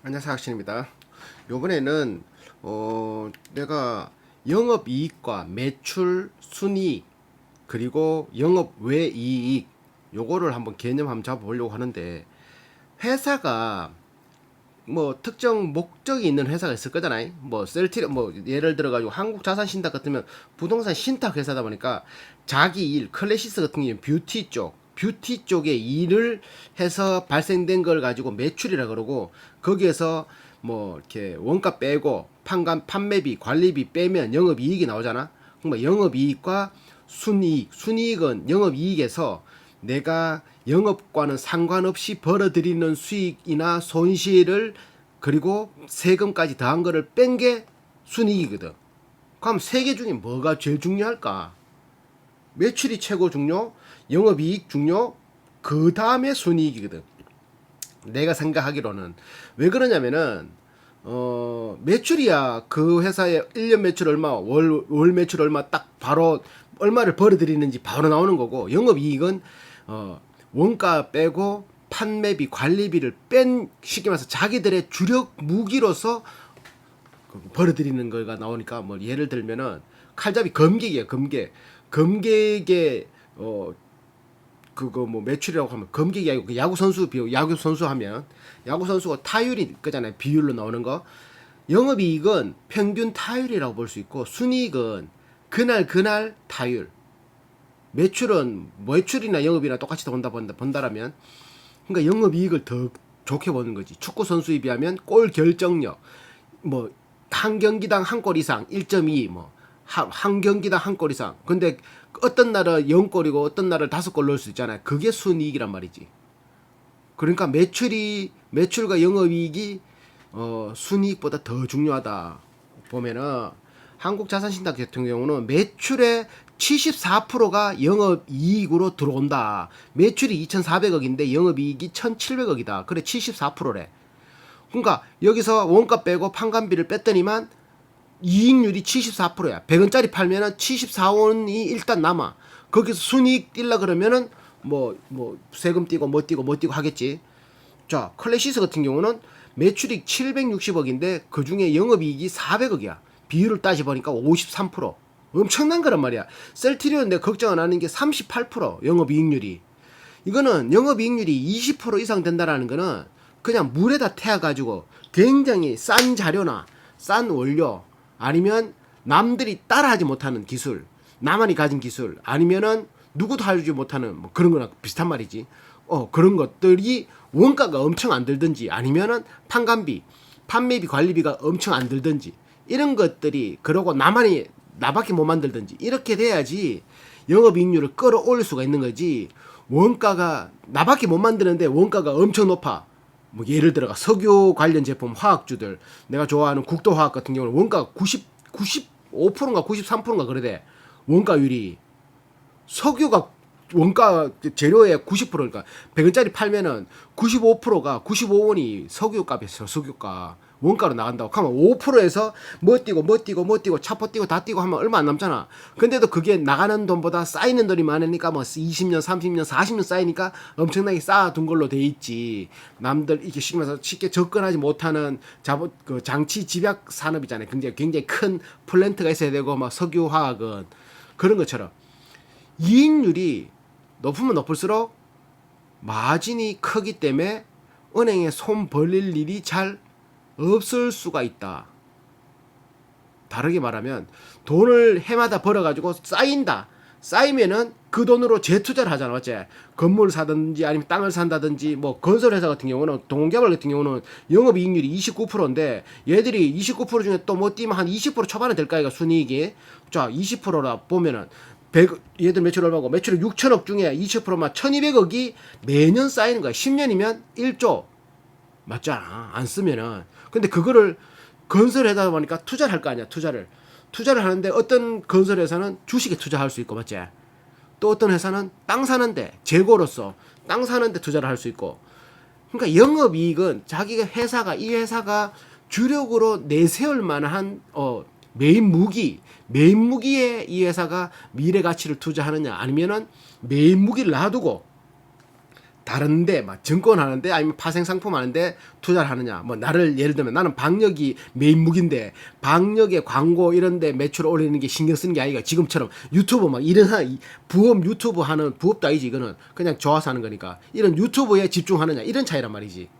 안녕하세요 학신입니다. 요번에는 어 내가 영업이익과 매출 순이익 그리고 영업 외 이익 요거를 한번 개념 한번 잡아보려고 하는데 회사가 뭐 특정 목적이 있는 회사가 있을 거잖아요. 뭐 셀티 뭐 예를 들어 가지고 한국 자산 신탁 같으면 부동산 신탁 회사다 보니까 자기 일 클래시스 같은 경우는 뷰티 쪽 뷰티 쪽에 일을 해서 발생된 걸 가지고 매출이라 그러고 거기에서 뭐 이렇게 원가 빼고 판관 판매비 관리비 빼면 영업 이익이 나오잖아. 그러면 영업 이익과 순이익 순이익은 영업 이익에서 내가 영업과는 상관없이 벌어들이는 수익이나 손실을 그리고 세금까지 더한 거를 뺀 게 순이익이거든. 그럼 세 개 중에 뭐가 제일 중요할까? 매출이 최고 중요, 영업이익 중요, 그 다음에 순이익이거든. 내가 생각하기로는. 왜 그러냐면은 어 매출이야. 그 회사의 1년 매출 얼마 월, 월 매출 얼마 딱 바로 얼마를 벌어들이는지 바로 나오는 거고 영업이익은 어 원가 빼고 판매비 관리비를 뺀 쉽게 말해서 자기들의 주력 무기로서 그 벌어들이는 거가 나오니까 뭐 예를 들면은 칼잡이 검객이야 검객. 검객의 어 그거 뭐 매출이라고 하면 검객이 아니고 그 야구 선수 비 야구 선수 하면 야구 선수가 타율이 그잖아요. 비율로 나오는 거. 영업이익은 평균 타율이라고 볼 수 있고 순이익은 그날 그날 타율. 매출은 매출이나 영업이나 똑같이 본다 본다 본다라면 그러니까 영업이익을 더 좋게 보는 거지. 축구 선수에 비하면 골 결정력. 뭐 한 경기당 한 골 이상 1.2뭐 한, 한 경기당 한 골 이상. 근데 어떤 날은 0골이고 어떤 날은 다섯 골 넣을 수 있잖아요. 그게 순이익이란 말이지. 그러니까 매출이 매출과 영업이익이 어, 순이익보다 더 중요하다. 보면은 한국 자산신탁 같은 경우는 매출의 74%가 영업이익으로 들어온다. 매출이 2,400억인데 영업이익이 1,700억이다. 그래 74%래. 그러니까 여기서 원가 빼고 판관비를 뺐더니만 이익률이 74%야. 100원짜리 팔면은 74원이 일단 남아. 거기서 순이익 뛸라 그러면은 뭐, 뭐, 세금 띄고 뭐 띄고 뭐 띄고 하겠지. 자, 클래시스 같은 경우는 매출이 760억인데 그 중에 영업이익이 400억이야. 비율을 따져보니까 53%. 엄청난 거란 말이야. 셀트리온 내가 걱정 안 하는 게 38% 영업이익률이. 이거는 영업이익률이 20% 이상 된다라는 거는 그냥 물에다 태워가지고 굉장히 싼 자료나 싼 원료 아니면 남들이 따라하지 못하는 기술, 나만이 가진 기술, 아니면은 누구도 하지 못하는 뭐 그런 거랑 비슷한 말이지. 어, 그런 것들이 원가가 엄청 안 들든지 아니면은 판관비, 판매비, 관리비가 엄청 안 들든지 이런 것들이 그러고 나만이 나밖에 못 만들든지 이렇게 돼야지 영업이익률을 끌어올릴 수가 있는 거지. 원가가 나밖에 못 만드는데 원가가 엄청 높아. 뭐 예를 들어가 석유 관련 제품 화학주들 내가 좋아하는 국도화학 같은 경우는 원가가 90 95%인가 93%인가 그러대. 원가율이 석유가 원가 재료의 90%니까 100원짜리 팔면은 95%가 95원이 석유값이었어 석유가 원가로 나간다고 하면 5%에서 뭐 뛰고 뭐 뛰고 뭐 뛰고 차포 뛰고 다 뛰고 하면 얼마 안 남잖아. 근데도 그게 나가는 돈보다 쌓이는 돈이 많으니까 뭐 20년, 30년, 40년 쌓이니까 엄청나게 쌓아둔 걸로 돼 있지. 남들 이렇게 쉽게 말해서 쉽게 접근하지 못하는 자본 그 장치 집약 산업이잖아요. 굉장히 굉장히 큰 플랜트가 있어야 되고 막 석유 화학은 그런 것처럼 이익률이 높으면 높을수록 마진이 크기 때문에 은행에 손 벌릴 일이 잘 없을 수가 있다. 다르게 말하면 돈을 해마다 벌어가지고 쌓인다. 쌓이면은 그 돈으로 재투자를 하잖아, 맞지? 건물을 사든지 아니면 땅을 산다든지 뭐 건설회사 같은 경우는 동개발 같은 경우는 영업이익률이 29%인데 얘들이 29% 중에 또 뭐 뛰면 한 20% 초반에 될까 이가 순이익이 자 20%라 보면은 100, 얘들 매출 얼마고 매출이 6천억 중에 20%만 1200억이 매년 쌓이는 거야 10년이면 1조 맞잖아 안 쓰면은 근데 그거를 건설회사 보니까 투자를 할 거 아니야 투자를. 투자를 하는데 어떤 건설 회사는 주식에 투자할 수 있고 맞지? 또 어떤 회사는 땅 사는데 재고로서 땅 사는데 투자를 할 수 있고. 그러니까 영업 이익은 자기가 회사가 이 회사가 주력으로 내세울 만한 어 메인 무기 메인 무기에 이 회사가 미래 가치를 투자하느냐 아니면은 메인 무기를 놔두고 다른데 막 증권 하는데 아니면 파생 상품 하는데 투자를 하느냐. 뭐 나를 예를 들면 나는 방역이 메인 무기인데 방역의 광고 이런데 매출 올리는 게 신경 쓰는 게 아니라 지금처럼 유튜브 막 이런 부업 유튜브 하는 부업도 아니지 이거는. 그냥 좋아서 하는 거니까. 이런 유튜브에 집중하느냐. 이런 차이란 말이지.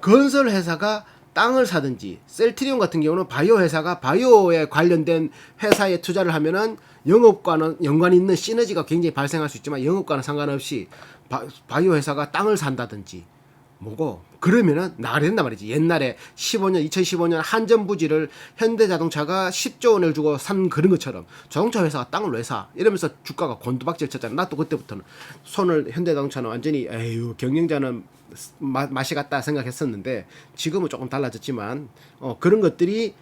건설 회사가 땅을 사든지 셀트리온 같은 경우는 바이오 회사가 바이오에 관련된 회사에 투자를 하면은 영업과는 연관이 있는 시너지가 굉장히 발생할 수 있지만 영업과는 상관없이 바, 바이오 회사가 땅을 산다든지 뭐고 그러면은 된단 말이지 옛날에 15년 2015년 한전 부지를 현대자동차가 10조 원을 주고 산 그런 것처럼 자동차 회사가 땅을 왜 사? 이러면서 주가가 곤두박질 쳤잖아. 나도 그때부터는 손을 현대자동차는 완전히 에휴 경영자는 마, 맛이 갔다 생각했었는데 지금은 조금 달라졌지만 어, 그런 것들이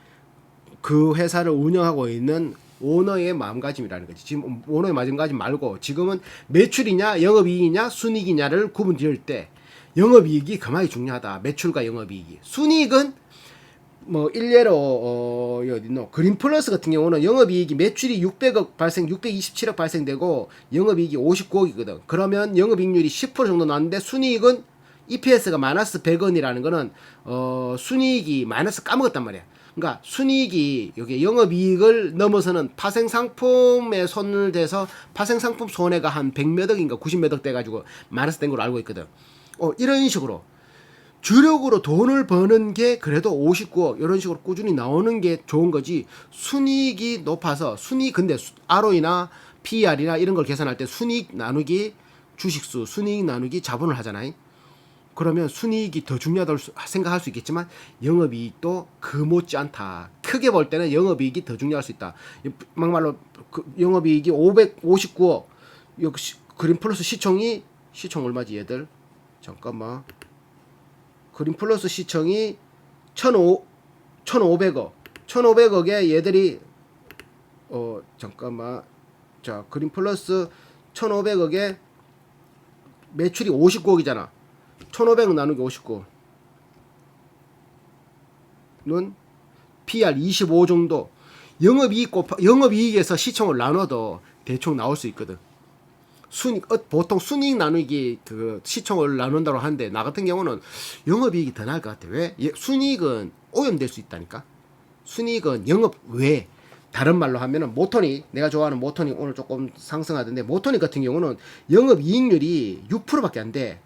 그 회사를 운영하고 있는 오너의 마음가짐이라는 거지. 지금 오너의 마음가짐 말고 지금은 매출이냐 영업이익이냐 순이익이냐를 구분 지을 때 영업이익이 그만이 중요하다. 매출과 영업이익이. 순이익은 뭐 일례로 어 어디 있노 그린 플러스 같은 경우는 영업이익이 매출이 600억 발생 627억 발생되고 영업이익이 59억이거든. 그러면 영업이익률이 10% 정도 나왔는데 순이익은 EPS가 마이너스 100원이라는 거는 어 순이익이 마이너스 까먹었단 말이야. 그러니까 순이익이 여기 영업이익을 넘어서는 파생 상품에 손을 대서 파생 상품 손해가 한 100몇 억인가 90몇 억 돼 가지고 마이너스 된 걸로 알고 있거든. 어 이런 식으로. 주력으로 돈을 버는 게 그래도 59억 이런 식으로 꾸준히 나오는 게 좋은 거지. 순이익이 높아서 순이익 근데 수- ROE나 PER이나 이런 걸 계산할 때 순이익 나누기 주식수 순이익 나누기 자본을 하잖아요. 그러면 순이익이 더 중요하다고 수- 생각할 수 있겠지만 영업이익도 그 못지않다. 크게 볼 때는 영업이익이 더 중요할 수 있다. 이- 막말로 그 영업이익이 559억. 역시 그린 플러스 시총이 시총 얼마지 얘들 잠깐만. 그린 플러스 시청이 1,500억. 1,500억에 얘들이 어 잠깐만. 자 그린 플러스 1,500억에 매출이 59억이잖아. 1,500억 나누기 59 는 PR 25 정도. 영업이익 곱하 영업이익에서 시청을 나눠도 대충 나올 수 있거든 순익 어, 보통 순이익 나누기 그 시총을 나눈다고 하는데 나 같은 경우는 영업이익이 더 나을 것 같아. 왜? 예, 순이익은 오염될 수 있다니까. 순이익은 영업 외 다른 말로 하면은 모토니 내가 좋아하는 모토니 오늘 조금 상승하던데 모토니 같은 경우는 영업 이익률이 6%밖에 안 돼.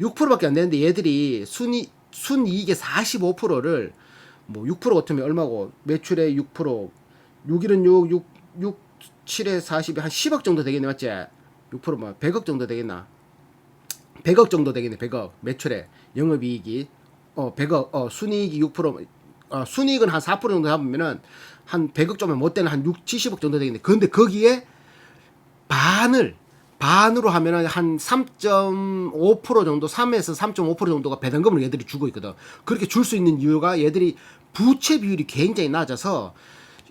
6%밖에 안 되는데 얘들이 순이 순이익의 45%를 뭐 6% 같으면 얼마고 매출의 6% 6일은 6, 6, 6, 7에 40이 한 10억 정도 되겠네 맞지? 6%뭐 100억 정도 되겠나? 100억 정도 되겠네 100억 매출에 영업이익이 어 100억 어 순이익이 6% 어, 순이익은 한 4% 정도 잡으면은 한 100억 좀못 되는 한 6, 70억 정도 되겠네. 근데 거기에 반을 반으로 하면은 한 3.5% 정도 3에서 3.5% 정도가 배당금을 얘들이 주고 있거든. 그렇게 줄 수 있는 이유가 얘들이 부채 비율이 굉장히 낮아서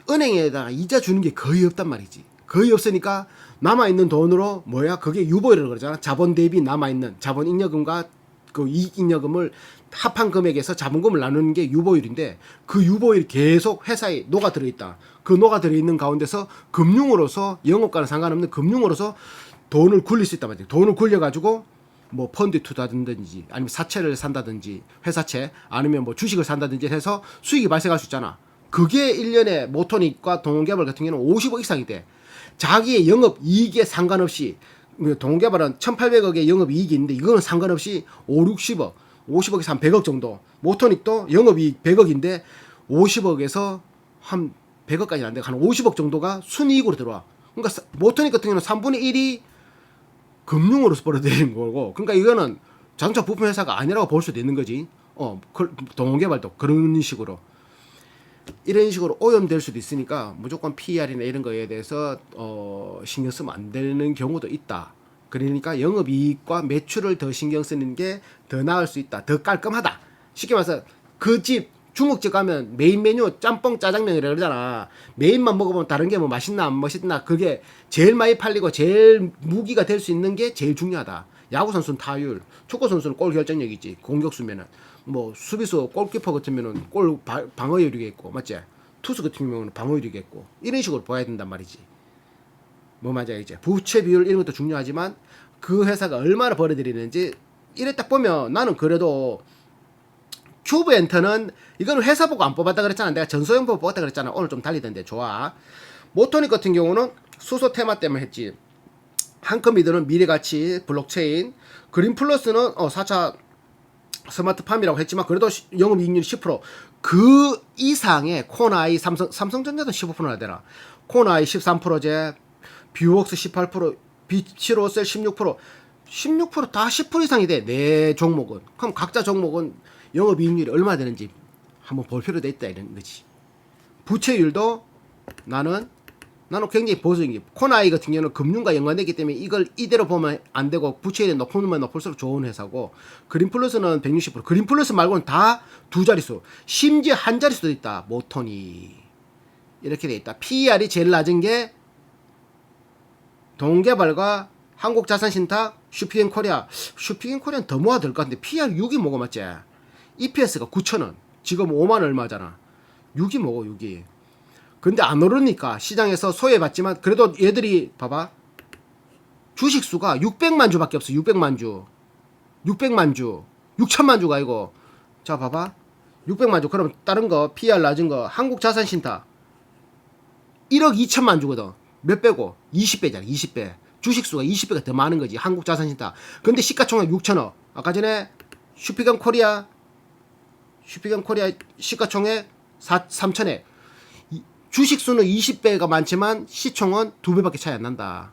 은행에다가 이자 주는 게 거의 없단 말이지. 거의 없으니까 남아 있는 돈으로 뭐야? 그게 유보율이라고 그러잖아. 자본 대비 남아 있는 자본 잉여금과 그 이익 잉여금을 합한 금액에서 자본금을 나누는 게 유보율인데 그 유보율이 계속 회사에 녹아 들어 있다. 그 녹아 들어 있는 가운데서 금융으로서 영업과는 상관없는 금융으로서 돈을 굴릴 수 있단 말이야. 돈을 굴려 가지고 뭐 펀드 투자든지 아니면 사채를 산다든지 회사채 아니면 뭐 주식을 산다든지 해서 수익이 발생할 수 있잖아. 그게 1년에 모토닉과 동원개발 같은 경우는 50억 이상이 돼. 자기의 영업 이익에 상관없이 뭐 동원개발은 1,800억의 영업 이익이 있는데 이거는 상관없이 5, 60억, 50억에서 한 100억 정도. 모토닉도 영업 이익 100억인데 50억에서 한 100억까지 안 돼. 한 50억 정도가 순이익으로 들어와. 그러니까 사- 모토닉 같은 경우는 3분의 1이 금융으로서 벌어들이는 거고 그러니까 이거는 자동차 부품 회사가 아니라고 볼 수도 있는 거지 어 그- 동원개발도 그런 식으로 이런 식으로 오염될 수도 있으니까 무조건 PR이나 이런 거에 대해서 어 신경 쓰면 안 되는 경우도 있다. 그러니까 영업이익과 매출을 더 신경 쓰는 게 더 나을 수 있다. 더 깔끔하다. 쉽게 말해서 그 집 중국집 가면 메인 메뉴 짬뽕 짜장면이라 그러잖아. 메인만 먹어보면 다른 게 뭐 맛있나 안 맛있나 그게 제일 많이 팔리고 제일 무기가 될 수 있는 게 제일 중요하다 야구 선수는 타율 축구 선수는 골 결정력이지 공격수면은 뭐 수비수 골키퍼 같으면은 골 바- 방어율이겠고 맞지 투수 같은 경우는 방어율이겠고 이런 식으로 봐야 된단 말이지 뭐 맞아 이제 부채 비율 이런 것도 중요하지만 그 회사가 얼마나 벌어들이는지 이래 딱 보면 나는 그래도 큐브 엔터는 이거는 회사 보고 안 뽑았다 그랬잖아. 내가 전소형 보고 뽑았다 그랬잖아. 오늘 좀 달리던데 좋아. 모토닉 같은 경우는 수소 테마 때문에 했지. 한컴미드는 미래가치, 블록체인, 그린 플러스는 어 4차 스마트팜이라고 했지만 그래도 시- 영업이익률이 10%그 이상의 코나이 삼성 삼성전자도 15%나 되나? 코나이 13%제 뷰웍스 18% 비치로셀 16% 16%다 10% 이상이 돼 내 종목은. 그럼 각자 종목은 영업이익률이 얼마 되는지 한번 볼 필요도 있다 이런 거지. 부채율도 나는 나는 굉장히 보수적인 게 코나이 같은 경우는 금융과 연관되기 때문에 이걸 이대로 보면 안 되고 부채율이 높으면 높을수록 좋은 회사고 그린플러스는 160% 그린플러스 말고는 다 두 자릿수 심지어 한 자릿수도 있다. 모토니. 이렇게 돼 있다. PER이 제일 낮은 게 동개발과 한국자산신탁 슈피겐코리아. 슈피겐코리아는 더 모아 될것 같은데 PER 6이 뭐가 맞지? EPS가 9천원. 지금 5만 얼마잖아. 6이 뭐고 6이 근데 안 오르니까 시장에서 소외받지만 그래도 얘들이 봐봐. 주식 수가 600만 주밖에 없어 600만 주. 600만 주. 6천만 주가 이거. 자 봐봐. 600만 주. 그럼 다른 거 PR 낮은 거 한국 자산 신탁 1억 2천만 주거든. 몇 배고? 20배잖아 20배. 주식 수가 20배가 더 많은 거지 한국 자산 신탁 근데 시가총액 6천억. 아까 전에 슈피건 코리아 슈피건 코리아 시가총액 4, 3천억 주식 수는 20배가 많지만 시총은 2배밖에 차이 안 난다.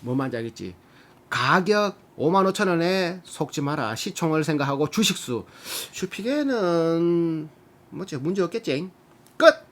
뭔 말인지 알겠지? 가격 5만 5천 원에 속지 마라. 시총을 생각하고 주식 수. 슈피게는 뭐지 문제 없겠지? 끝.